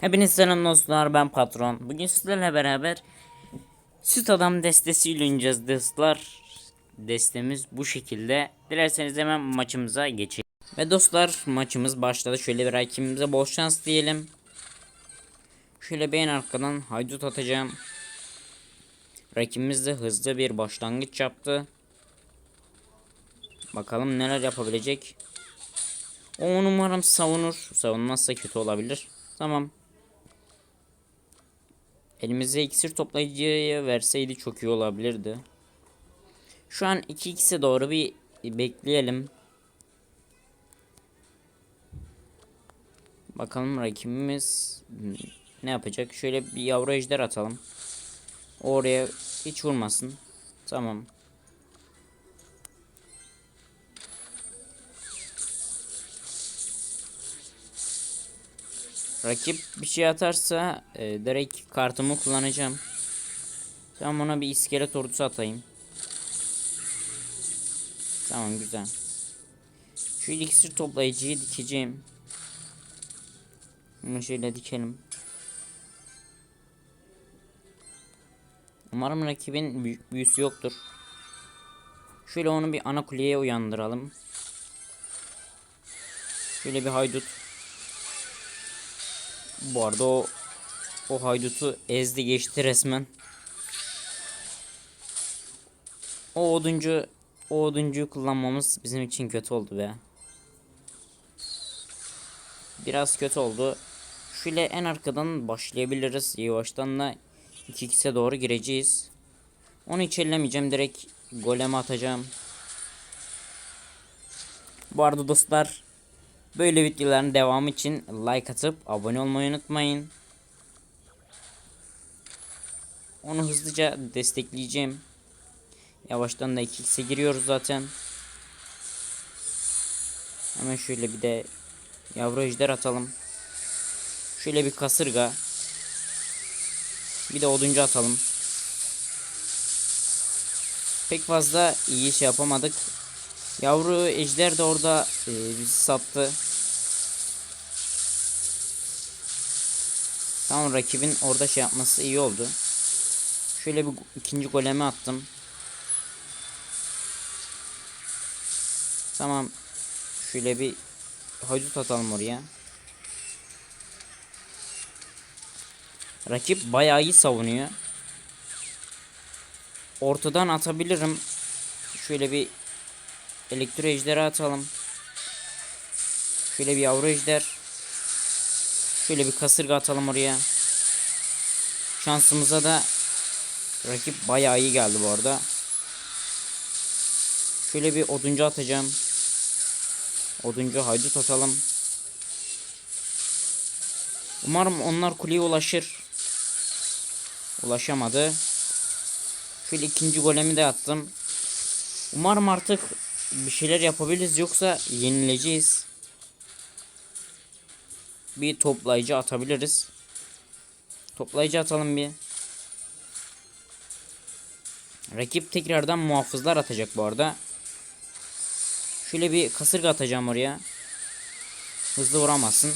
Hepiniz selam dostlar ben patron. Bugün sizlerle beraber süt adam destesiyle oynayacağız dostlar. Destemiz bu şekilde. Dilerseniz hemen maçımıza geçelim. Ve dostlar maçımız başladı. Şöyle bir rakibimize bol şans diyelim. Şöyle beğen arkadan haydut atacağım. Rakibimiz de hızlı bir başlangıç yaptı. Bakalım neler yapabilecek. O umarım savunur. Savunmazsa kötü olabilir. Tamam. Elimize iksir toplayıcıya verseydi çok iyi olabilirdi. Şu an 2x'e doğru bir bekleyelim. Bakalım rakibimiz ne yapacak? Şöyle bir yavru ejder atalım. Oraya hiç vurmasın. Tamam. Rakip bir şey atarsa e, direkt kartımı kullanacağım. Tamam ona bir iskelet ordusu atayım. Tamam güzel. Şu iksir toplayıcıyı dikeceğim. Bunu şöyle dikelim. Umarım rakibin büyük büyüsü yoktur. Şöyle onu bir ana kuleye uyandıralım. Şöyle bir haydut. Bu arada o o haydutu ezdi geçti resmen. O oduncu o oduncuyu kullanmamız bizim için kötü oldu be. Biraz kötü oldu. Şöyle en arkadan başlayabiliriz. Yavaştan da 2x'e doğru gireceğiz. Onu hiç ellemeyeceğim. Direkt goleme atacağım. Bu arada dostlar Böyle videoların devamı için like atıp abone olmayı unutmayın. Onu hızlıca destekleyeceğim. Yavaştan da 2x'e giriyoruz zaten. Hemen şöyle bir de yavru ejder atalım. Şöyle bir kasırga. Bir de oduncu atalım. Pek fazla iyi şey yapamadık. Yavru ejder de orada e, bizi sattı. Tamam rakibin orada şey yapması iyi oldu. Şöyle bir ikinci golemi attım. Tamam. Şöyle bir haydut atalım oraya. Rakip bayağı iyi savunuyor. Ortadan atabilirim. Şöyle bir elektro ejderi atalım. Şöyle bir yavru ejder. Şöyle bir kasırga atalım oraya. Şansımıza da rakip bayağı iyi geldi bu arada. Şöyle bir oduncu atacağım. Oduncu haydut atalım. Umarım onlar kuleye ulaşır. Ulaşamadı. Şöyle ikinci golemi de attım. Umarım artık bir şeyler yapabiliriz yoksa yenileceğiz. Bir toplayıcı atabiliriz. Toplayıcı atalım bir. Rakip tekrardan muhafızlar atacak bu arada. Şöyle bir kasırga atacağım oraya. Hızlı vuramazsın.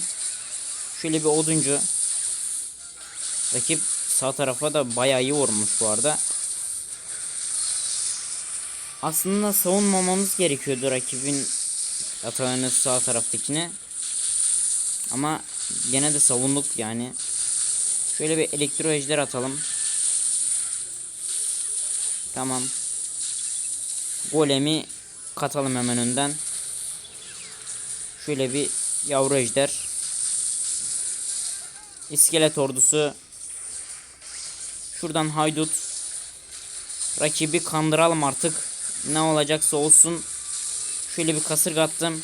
Şöyle bir oduncu. Rakip sağ tarafa da bayağı iyi vurmuş bu arada. Aslında savunmamamız gerekiyordu rakibin atağını sağ taraftakine. Ama gene de savunduk yani. Şöyle bir elektro ejder atalım. Tamam. Golemi katalım hemen önden. Şöyle bir yavru ejder. İskelet ordusu. Şuradan haydut. Rakibi kandıralım artık. Ne olacaksa olsun. Şöyle bir kasırga attım.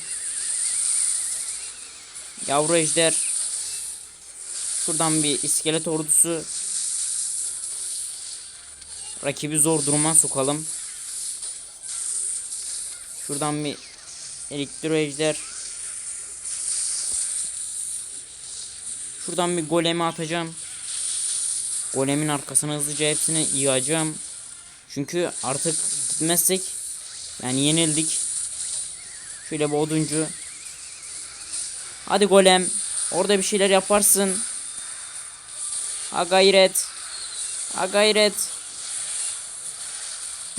Yavru ejder. Şuradan bir iskelet ordusu. Rakibi zor duruma sokalım. Şuradan bir elektro ejder. Şuradan bir golemi atacağım. Golemin arkasına hızlıca hepsini yığacağım. Çünkü artık gitmezsek yani yenildik. Şöyle bir oduncu. Hadi golem. Orada bir şeyler yaparsın. Ha gayret. Ha gayret.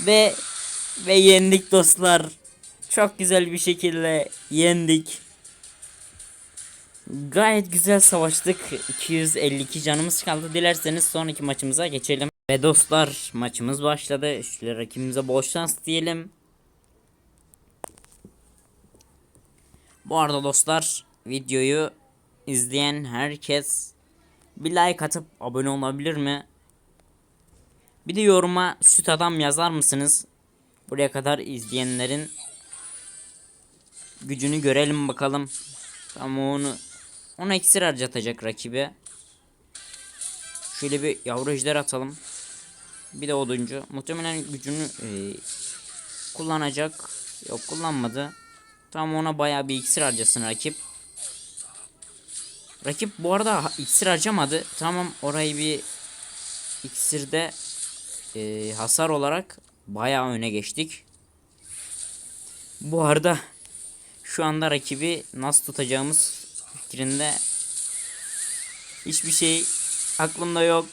Ve ve yendik dostlar. Çok güzel bir şekilde yendik. Gayet güzel savaştık. 252 canımız kaldı. Dilerseniz sonraki maçımıza geçelim. Ve dostlar maçımız başladı. Şöyle rakibimize bol şans diyelim. Bu arada dostlar videoyu izleyen herkes bir like atıp abone olabilir mi? Bir de yoruma süt adam yazar mısınız? Buraya kadar izleyenlerin gücünü görelim bakalım. Tamam onu ona iksir harcatacak rakibe. Şöyle bir yavru atalım. Bir de oduncu. Muhtemelen gücünü e, kullanacak. Yok kullanmadı. Tamam ona bayağı bir iksir harcasın rakip. Rakip bu arada iksir harcamadı. Tamam orayı bir iksirde e, hasar olarak bayağı öne geçtik. Bu arada şu anda rakibi nasıl tutacağımız fikrinde hiçbir şey aklımda yok.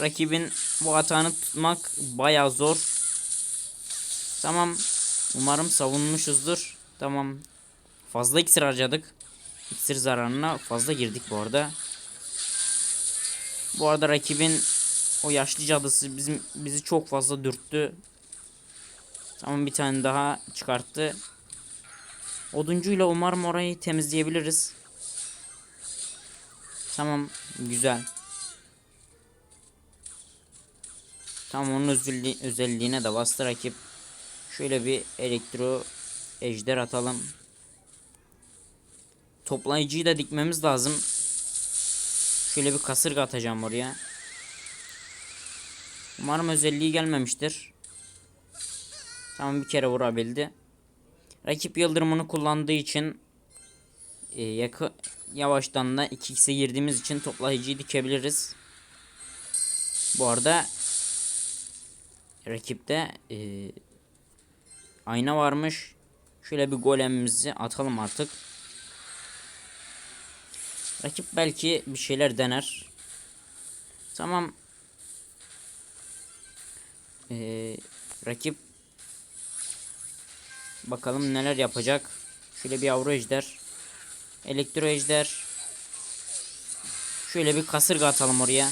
Rakibin bu atağını tutmak bayağı zor. Tamam. Umarım savunmuşuzdur. Tamam. Fazla iksir harcadık. İksir zararına fazla girdik bu arada. Bu arada rakibin o yaşlı cadısı bizim bizi çok fazla dürttü. Tamam bir tane daha çıkarttı. Oduncuyla umarım orayı temizleyebiliriz. Tamam güzel. Tamam onun özelliği, özelliğine de bastı rakip. Şöyle bir elektro ejder atalım. Toplayıcıyı da dikmemiz lazım. Şöyle bir kasırga atacağım oraya. Umarım özelliği gelmemiştir. Tamam bir kere vurabildi. Rakip yıldırımını kullandığı için e, yakı, yavaştan da 2x'e girdiğimiz için toplayıcıyı dikebiliriz. Bu arada rakipte e, ayna varmış. Şöyle bir golemimizi atalım artık. Rakip belki bir şeyler dener. Tamam. Ee, rakip bakalım neler yapacak. Şöyle bir yavru ejder. Elektro ejder. Şöyle bir kasırga atalım oraya.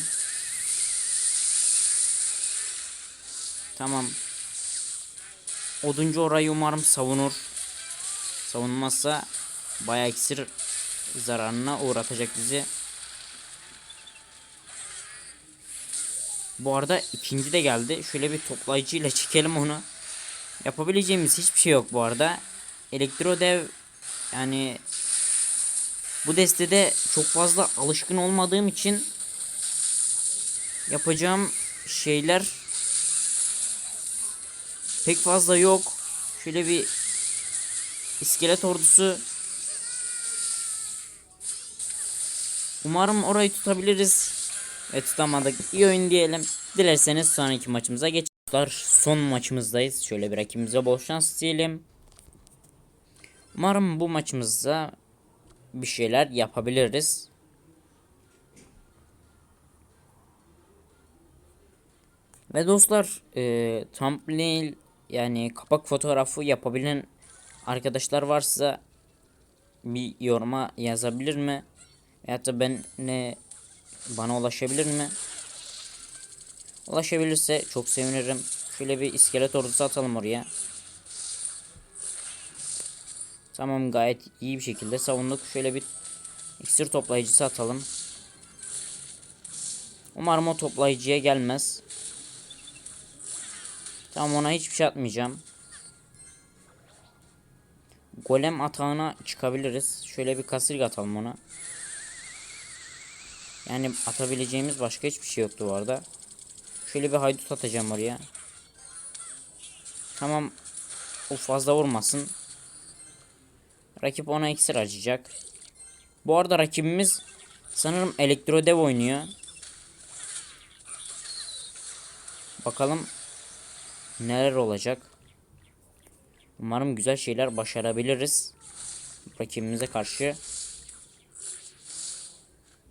Tamam. Oduncu orayı umarım savunur. Savunmazsa bayağı iksir zararına uğratacak bizi. Bu arada ikinci de geldi. Şöyle bir toplayıcı ile çekelim onu. Yapabileceğimiz hiçbir şey yok bu arada. Elektro dev yani bu destede çok fazla alışkın olmadığım için yapacağım şeyler pek fazla yok. Şöyle bir iskelet ordusu Umarım orayı tutabiliriz. Ve tutamadık. İyi oyun diyelim. Dilerseniz sonraki maçımıza geçelim. Son maçımızdayız. Şöyle bir rakibimize bol şans diyelim. Umarım bu maçımızda bir şeyler yapabiliriz. Ve dostlar e, thumbnail yani kapak fotoğrafı yapabilen arkadaşlar varsa bir yoruma yazabilir mi? Veyahut da ben ne bana ulaşabilir mi? Ulaşabilirse çok sevinirim. Şöyle bir iskelet ordusu atalım oraya. Tamam gayet iyi bir şekilde savunduk. Şöyle bir iksir toplayıcısı atalım. Umarım o toplayıcıya gelmez. Tamam ona hiçbir şey atmayacağım. Golem atağına çıkabiliriz. Şöyle bir kasırga atalım ona. Yani atabileceğimiz başka hiçbir şey yoktu bu arada. Şöyle bir haydut atacağım oraya. Tamam. O fazla vurmasın. Rakip ona iksir acıyacak. Bu arada rakibimiz sanırım elektro dev oynuyor. Bakalım neler olacak. Umarım güzel şeyler başarabiliriz. Rakibimize karşı.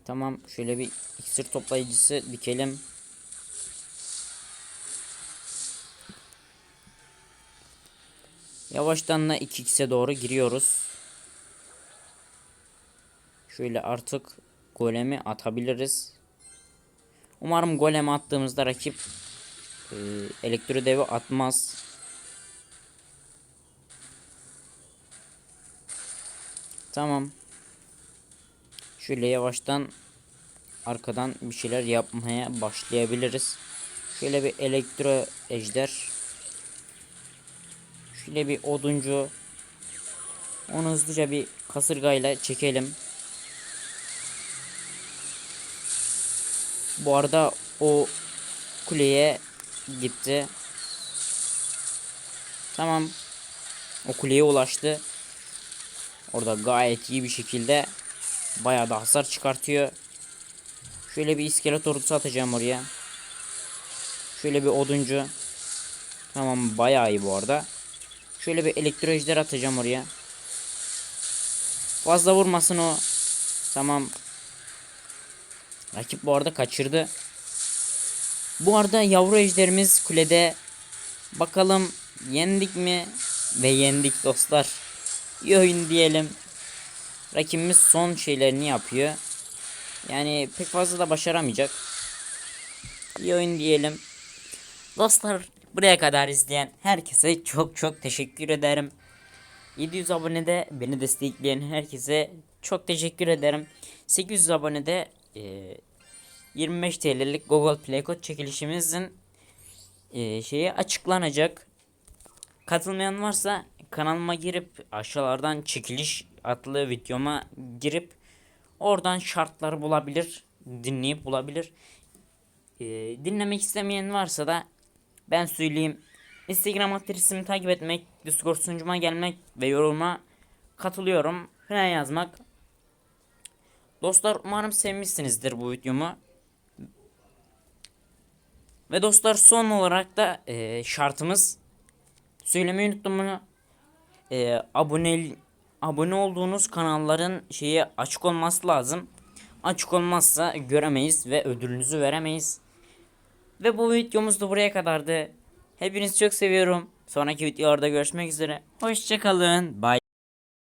Tamam şöyle bir iksir toplayıcısı dikelim. Yavaştan da 2x'e doğru giriyoruz. Şöyle artık golemi atabiliriz. Umarım golemi attığımızda rakip e, elektro devi atmaz. Tamam. Şöyle yavaştan arkadan bir şeyler yapmaya başlayabiliriz. Şöyle bir elektro ejder. Şöyle bir oduncu. Onu hızlıca bir kasırgayla çekelim. Bu arada o kuleye gitti. Tamam. O kuleye ulaştı. Orada gayet iyi bir şekilde bayağı da hasar çıkartıyor. Şöyle bir iskelet ordusu atacağım oraya. Şöyle bir oduncu. Tamam bayağı iyi bu arada. Şöyle bir elektro ejder atacağım oraya. Fazla vurmasın o. Tamam. Rakip bu arada kaçırdı. Bu arada yavru ejderimiz kulede. Bakalım yendik mi? Ve yendik dostlar. İyi oyun diyelim. Rakibimiz son şeylerini yapıyor. Yani pek fazla da başaramayacak. İyi oyun diyelim. Dostlar buraya kadar izleyen herkese çok çok teşekkür ederim. 700 abonede beni destekleyen herkese çok teşekkür ederim. 800 abonede e, 25 TL'lik Google Play kod çekilişimizin e, şeyi açıklanacak. Katılmayan varsa kanalıma girip aşağılardan çekiliş adlı videoma girip oradan şartları bulabilir, dinleyip bulabilir. E, dinlemek istemeyen varsa da ben söyleyeyim. Instagram adresimi takip etmek, Discord sunucuma gelmek ve yoruma katılıyorum. Falan yazmak. Dostlar umarım sevmişsinizdir bu videomu. Ve dostlar son olarak da e, şartımız söylemeyi unuttum bunu. E, abone abone olduğunuz kanalların şeyi açık olması lazım. Açık olmazsa göremeyiz ve ödülünüzü veremeyiz. Ve bu videomuz da buraya kadardı. Hepinizi çok seviyorum. Sonraki videolarda görüşmek üzere. Hoşçakalın. Bye.